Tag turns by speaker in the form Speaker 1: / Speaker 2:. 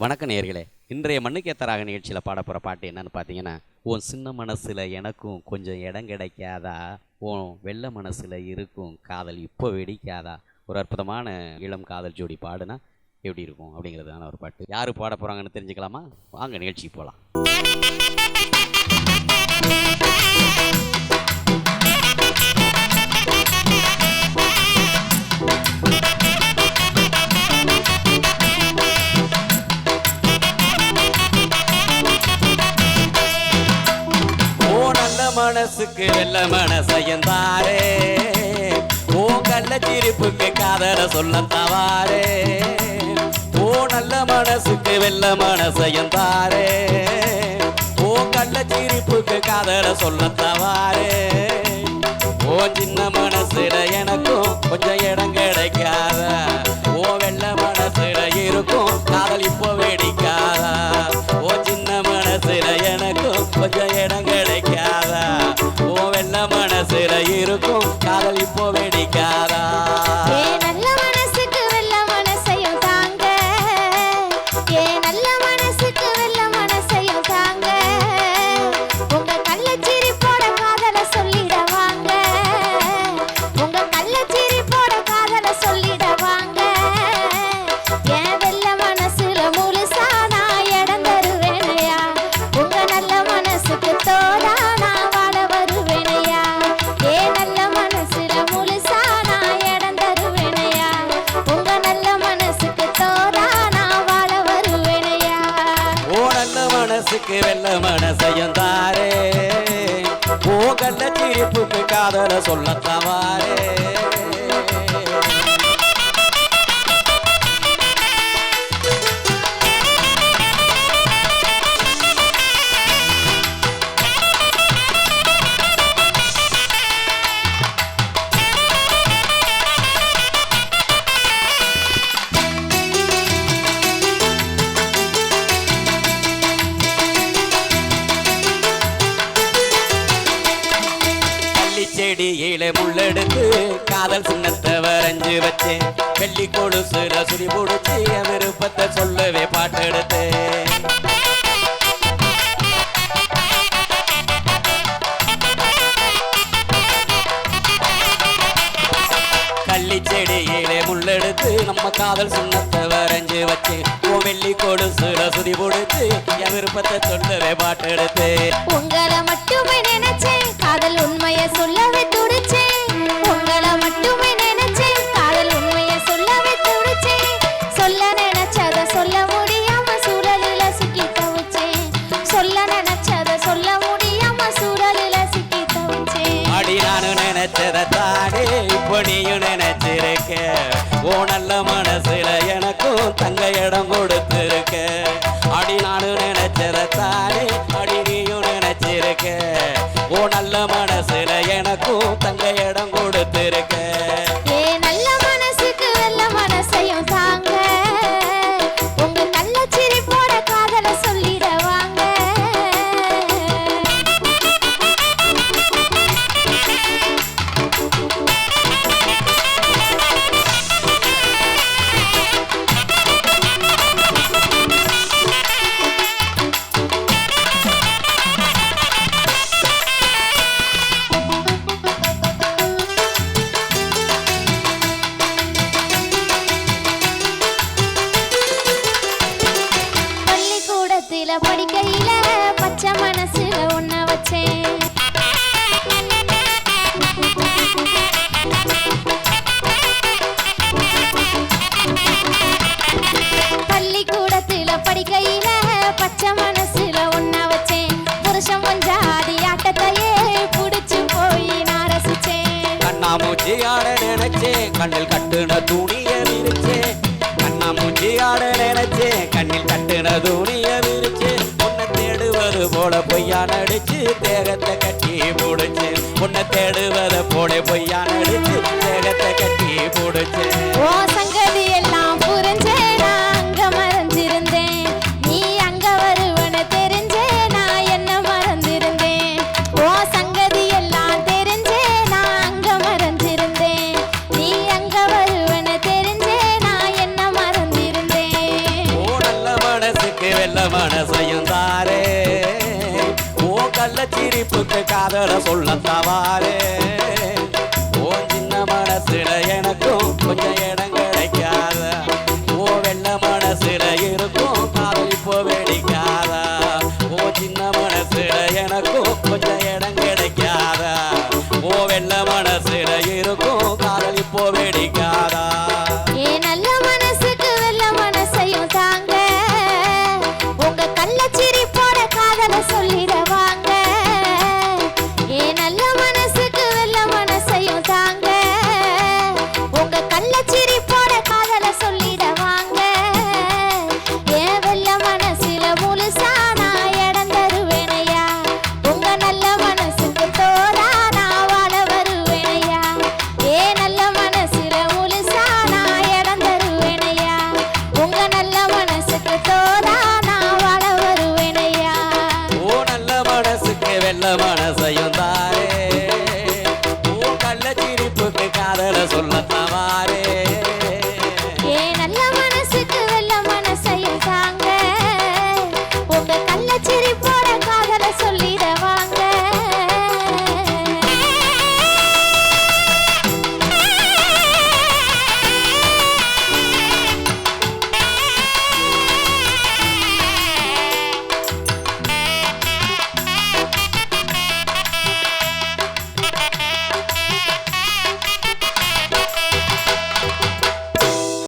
Speaker 1: வணக்க நேர்களே இன்றைய மண்ணுக்கேத்தராக நிகழ்ச்சியில் பாட போகிற பாட்டு என்னன்னு பார்த்தீங்கன்னா உன் சின்ன மனசில் எனக்கும் கொஞ்சம் இடம் கிடைக்காதா? உன் வெள்ளை மனசில் இருக்கும் காதல் இப்போ வெடிக்காதா? ஒரு அற்புதமான இளம் காதல் ஜோடி பாடுனா எப்படி இருக்கும்? அப்படிங்கிறதான ஒரு பாட்டு. யார் பாட போகிறாங்கன்னு தெரிஞ்சுக்கலாமா? வாங்க நிகழ்ச்சிக்கு போகலாம் மனசுக்கு வெள்ள மனசையந்தாரே ஓ கள்ள சிரிப்புக்கு காதல சொல்ல தவாரே. ஓ நல்ல மனசுக்கு வெள்ள மனசையந்தாரே ஓ கள்ள சிரிப்புக்கு காதல சொல்ல தவாரே. ஓ சின்ன மனசுல எனக்கும் கொஞ்சம் இடம் இருக்கும். காதல் இப்போ வெடிக்காதா? ஓ மனசுக்கு வெள்ள மனசையும் தாரே. ஓ சிரிப்புக்கு காதல சொல்ல காதல் சின்னத்தை வரைஞ்சு வச்சேன் வெள்ளி கொலுசுல சுடி பிடிச்சி என் விருப்பத்தை சொல்லவே பாட்டெடுத்து. கள்ளி செடியிலே முள்ளெடுத்து நம்ம காதல் சின்னத்தை வரைஞ்சு வச்சேன் உன் வெள்ளி கொலுசுல சுடி புடிச்சு என் விருப்பத்தை சொல்லவே பாட்டெடுத்து.
Speaker 2: உங்களை மட்டுமே நினைச்சேன்.
Speaker 1: நினைச்சதை தானே இப்போ நீயும் நினைச்சிருக்க. ஓ நல்ல மனசுல எனக்கும் தங்க இடம் கொடுத்திருக்க. அடி நானும் நினைச்சதை தானே
Speaker 2: பள்ளிக்கூடத்தில படிக்கையில பச்சை மனசுல ஒன்ன வச்சேன். பள்ளிக்கூடத்துல படிக்கையில பச்சை மனசுல ஒன்ன வச்சேன். புருஷன் கொஞ்சாடி ஆட்டத்தையே புடிச்சு போய் நான் ரசிச்சேன்.
Speaker 1: கண்ணாமூச்சி ஆட நினைச்சேன். கண்ணில் கட்டுன துணிய கண்ணா மூச்சி ஆட நினைச்சேன். கண்ணில் கட்டுன துணிய போல பொய்யா நடிச்சு தேகத்தை கட்டி போடுச்சு. உன்னை தேடுவதை போல பொய்யா நடிச்சு தேகத்தை கட்டி போடுச்சு.
Speaker 2: ஓ சங்கதி எல்லாம் புரிஞ்சே. நான் அங்க மறைஞ்சிருந்தேன் நீ அங்க வருவன தெரிஞ்சே. நான் என்ன மறந்திருந்தேன்? ஓ சங்கதி எல்லாம் தெரிஞ்சே. நான் அங்க மறைஞ்சிருந்தேன் நீ அங்க வருவன தெரிஞ்சே. நான் என்ன மறந்திருந்தேன்?
Speaker 1: ஓ நல்ல மனசு காதல சொல்ல தவாரே ஓ சின்ன மனசுல எனக்கும் கொஞ்சம் இடம் கிடைக்காத? ஓ வெள்ள மனசுல இருக்கும் காதல் இப்போ வெடிக்காத? ஓ சின்ன மனசுல எனக்கும் கொஞ்சம் இடம் கிடைக்காத? ஓ வெள்ள மனசுல இருக்கும் காதல் இப்போ வெடிக்காதா? மனசை